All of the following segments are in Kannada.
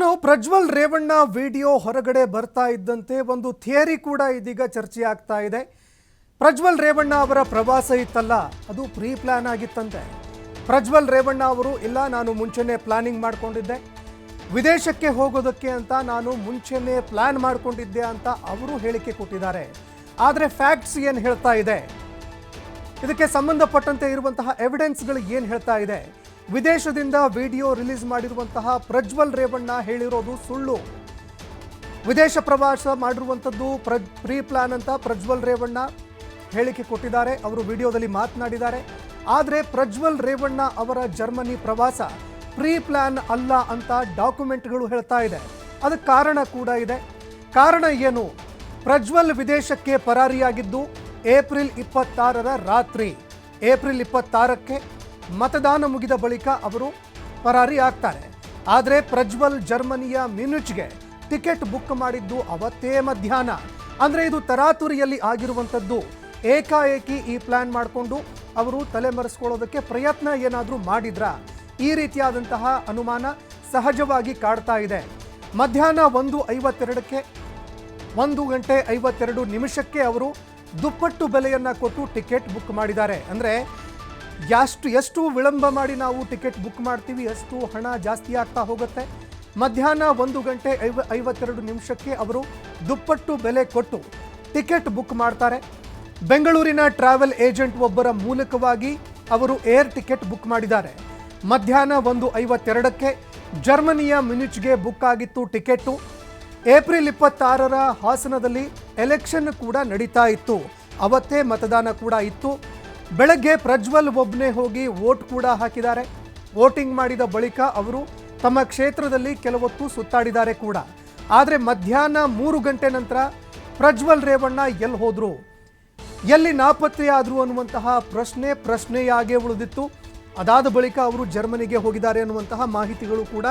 ಇನ್ನು ಪ್ರಜ್ವಲ್ ರೇವಣ್ಣ ವಿಡಿಯೋ ಹೊರಗಡೆ ಬರ್ತಾ ಇದ್ದಂತೆ ಒಂದು ಥಿಯರಿ ಕೂಡ ಇದೀಗ ಚರ್ಚೆ ಆಗ್ತಾ ಇದೆ. ಪ್ರಜ್ವಲ್ ರೇವಣ್ಣ ಅವರ ಪ್ರವಾಸ ಇತ್ತಲ್ಲ, ಅದು ಪ್ರೀ ಪ್ಲಾನ್ ಆಗಿತ್ತಂತೆ. ಪ್ರಜ್ವಲ್ ರೇವಣ್ಣ ಅವರು, ಇಲ್ಲ, ನಾನು ಮುಂಚೆನೇ ಪ್ಲಾನಿಂಗ್ ಮಾಡ್ಕೊಂಡಿದ್ದೆ. ವಿದೇಶಕ್ಕೆ ಹೋಗೋದಕ್ಕೆ ಅಂತ ನಾನು ಮುಂಚೆನೇ ಪ್ಲಾನ್ ಮಾಡ್ಕೊಂಡಿದ್ದೆ ಅಂತ ಅವರು ಹೇಳಿಕೆ ಕೊಟ್ಟಿದ್ದಾರೆ. ಆದರೆ ಫ್ಯಾಕ್ಟ್ಸ್ ಏನು ಹೇಳ್ತಾ ಇದೆ? ಇದಕ್ಕೆ ಸಂಬಂಧಪಟ್ಟಂತೆ ಇರುವಂತಹ ಎವಿಡೆನ್ಸ್ಗಳು ಏನು ಹೇಳ್ತಾ ಇದೆ? ವಿದೇಶದಿಂದ ವಿಡಿಯೋ ರಿಲೀಸ್ ಮಾಡಿರುವಂತಹ ಪ್ರಜ್ವಲ್ ರೇವಣ್ಣ ಹೇಳಿರೋದು ಸುಳ್ಳು. ವಿದೇಶ ಪ್ರವಾಸ ಮಾಡಿರುವಂಥದ್ದು ಪ್ರಜ್, ಪ್ರೀ ಪ್ಲಾನ್ ಅಂತ ಪ್ರಜ್ವಲ್ ರೇವಣ್ಣ ಹೇಳಿಕೆ ಕೊಟ್ಟಿದ್ದಾರೆ. ಅವರು ವಿಡಿಯೋದಲ್ಲಿ ಮಾತನಾಡಿದ್ದಾರೆ. ಆದರೆ ಪ್ರಜ್ವಲ್ ರೇವಣ್ಣ ಅವರ ಜರ್ಮನಿ ಪ್ರವಾಸ ಪ್ರೀ ಪ್ಲಾನ್ ಅಲ್ಲ ಅಂತ ಡಾಕ್ಯುಮೆಂಟ್ಗಳು ಹೇಳ್ತಾ ಇದೆ. ಅದಕ್ಕೆ ಕಾರಣ ಕೂಡ ಇದೆ. ಕಾರಣ ಏನು? ಪ್ರಜ್ವಲ್ ವಿದೇಶಕ್ಕೆ ಪರಾರಿಯಾಗಿದ್ದು ಏಪ್ರಿಲ್ ಇಪ್ಪತ್ತಾರರ ರಾತ್ರಿ. ಏಪ್ರಿಲ್ ಇಪ್ಪತ್ತಾರಕ್ಕೆ ಮತದಾನ ಮುಗಿದ ಬಳಿಕ ಅವರು ಪರಾರಿ ಆಗ್ತಾರೆ. ಆದರೆ ಪ್ರಜ್ವಲ್ ಜರ್ಮನಿಯ ಮ್ಯೂನಿಚ್ಗೆ ಟಿಕೆಟ್ ಬುಕ್ ಮಾಡಿದ್ದು ಅವತ್ತೇ ಮಧ್ಯಾಹ್ನ. ಅಂದರೆ ಇದು ತರಾತುರಿಯಲ್ಲಿ ಆಗಿರುವಂಥದ್ದು ಏಕಾಏಕಿ ಈ ಪ್ಲ್ಯಾನ್ ಮಾಡಿಕೊಂಡು ಅವರು ತಲೆಮರೆಸ್ಕೊಳ್ಳೋದಕ್ಕೆ ಪ್ರಯತ್ನ ಏನಾದರೂ ಮಾಡಿದ್ರಾ? ಈ ರೀತಿಯಾದಂತಹ ಅನುಮಾನ ಸಹಜವಾಗಿ ಕಾಡ್ತಾ ಇದೆ. ಮಧ್ಯಾಹ್ನ ಒಂದು ಐವತ್ತೆರಡಕ್ಕೆ, ಒಂದು ಗಂಟೆ ಐವತ್ತೆರಡು ನಿಮಿಷಕ್ಕೆ ಅವರು ದುಪ್ಪಟ್ಟು ಬೆಲೆಯನ್ನು ಕೊಟ್ಟು ಟಿಕೆಟ್ ಬುಕ್ ಮಾಡಿದ್ದಾರೆ. ಅಂದರೆ ಎಷ್ಟು ಎಷ್ಟು ವಿಳಂಬ ಮಾಡಿ ನಾವು ಟಿಕೆಟ್ ಬುಕ್ ಮಾಡ್ತೀವಿ, ಅಷ್ಟು ಹಣ ಜಾಸ್ತಿ ಆಗ್ತಾ ಹೋಗುತ್ತೆ. ಮಧ್ಯಾಹ್ನ ಒಂದು ಗಂಟೆ ಐವ, ಐವತ್ತೆರಡು ನಿಮಿಷಕ್ಕೆ ಅವರು ದುಪ್ಪಟ್ಟು ಬೆಲೆ ಕೊಟ್ಟು ಟಿಕೆಟ್ ಬುಕ್ ಮಾಡ್ತಾರೆ. ಬೆಂಗಳೂರಿನ ಟ್ರಾವೆಲ್ ಏಜೆಂಟ್ ಒಬ್ಬರ ಮೂಲಕವಾಗಿ ಅವರು ಏರ್ ಟಿಕೆಟ್ ಬುಕ್ ಮಾಡಿದ್ದಾರೆ. ಮಧ್ಯಾಹ್ನ ಒಂದು ಐವತ್ತೆರಡಕ್ಕೆ ಜರ್ಮನಿಯ ಮಿನಿಚ್ಗೆ ಬುಕ್ ಆಗಿತ್ತು ಟಿಕೆಟ್ಟು ಏಪ್ರಿಲ್ ಇಪ್ಪತ್ತಾರರ ಹಾಸನದಲ್ಲಿ ಎಲೆಕ್ಷನ್ ಕೂಡ ನಡೀತಾ ಇತ್ತು. ಅವತ್ತೇ ಮತದಾನ ಕೂಡ ಇತ್ತು. ಬೆಳಗ್ಗೆ ಪ್ರಜ್ವಲ್ ಒಬ್ಬನೇ ಹೋಗಿ ವೋಟ್ ಕೂಡ ಹಾಕಿದ್ದಾರೆ. ವೋಟಿಂಗ್ ಮಾಡಿದ ಬಳಿಕ ಅವರು ತಮ್ಮ ಕ್ಷೇತ್ರದಲ್ಲಿ ಕೆಲವೊತ್ತು ಸುತ್ತಾಡಿದ್ದಾರೆ ಕೂಡ. ಆದರೆ ಮಧ್ಯಾಹ್ನ ಮೂರು ಗಂಟೆ ನಂತರ ಪ್ರಜ್ವಲ್ ರೇವಣ್ಣ ಎಲ್ಲಿ ಹೋದರು? ಎಲ್ಲಿ ನಾಪತ್ತೆಯಾದರು ಅನ್ನುವಂತಹ ಪ್ರಶ್ನೆ ಪ್ರಶ್ನೆಯಾಗೇ ಉಳಿದಿತ್ತು. ಅದಾದ ಬಳಿಕ ಅವರು ಜರ್ಮನಿಗೆ ಹೋಗಿದ್ದಾರೆ ಅನ್ನುವಂತಹ ಮಾಹಿತಿಗಳು ಕೂಡ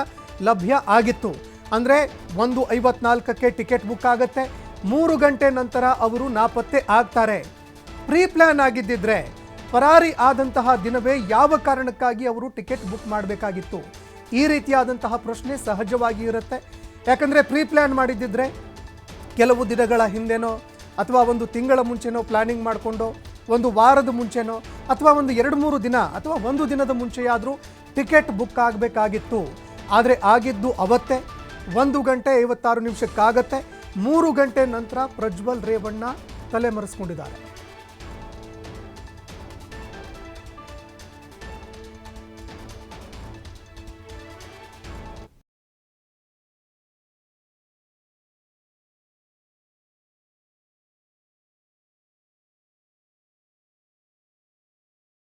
ಲಭ್ಯ ಆಗಿತ್ತು. ಅಂದರೆ ಒಂದು ಐವತ್ನಾಲ್ಕಕ್ಕೆ ಟಿಕೆಟ್ ಬುಕ್ ಆಗುತ್ತೆ. ಮೂರು ಗಂಟೆ ನಂತರ ಅವರು ನಾಪತ್ತೆ ಆಗ್ತಾರೆ. ಪ್ರೀ ಪ್ಲ್ಯಾನ್ ಆಗಿದ್ದಿದ್ರೆ ಪರಾರಿ ಆದಂತಹ ದಿನವೇ ಯಾವ ಕಾರಣಕ್ಕಾಗಿ ಅವರು ಟಿಕೆಟ್ ಬುಕ್ ಮಾಡಬೇಕಾಗಿತ್ತು? ಈ ರೀತಿಯಾದಂತಹ ಪ್ರಶ್ನೆ ಸಹಜವಾಗಿ ಇರುತ್ತೆ. ಯಾಕಂದರೆ ಪ್ರೀ ಪ್ಲ್ಯಾನ್ ಮಾಡಿದ್ದಿದ್ರೆ ಕೆಲವು ದಿನಗಳ ಹಿಂದೆನೋ ಅಥವಾ ಒಂದು ತಿಂಗಳ ಮುಂಚೆನೋ ಪ್ಲಾನಿಂಗ್ ಮಾಡಿಕೊಂಡು ಒಂದು ವಾರದ ಮುಂಚೆನೋ ಅಥವಾ ಒಂದು ಎರಡು ಮೂರು ದಿನ ಅಥವಾ ಒಂದು ದಿನದ ಮುಂಚೆಯಾದರೂ ಟಿಕೆಟ್ ಬುಕ್ ಆಗಬೇಕಾಗಿತ್ತು. ಆದರೆ ಆಗಿದ್ದು ಅವತ್ತೇ. ಒಂದು ಗಂಟೆ ಐವತ್ತಾರು ನಿಮಿಷಕ್ಕಾಗತ್ತೆ. ಮೂರು ಗಂಟೆ ನಂತರ ಪ್ರಜ್ವಲ್ ರೇವಣ್ಣ ತಲೆಮರೆಸ್ಕೊಂಡಿದ್ದಾರೆ.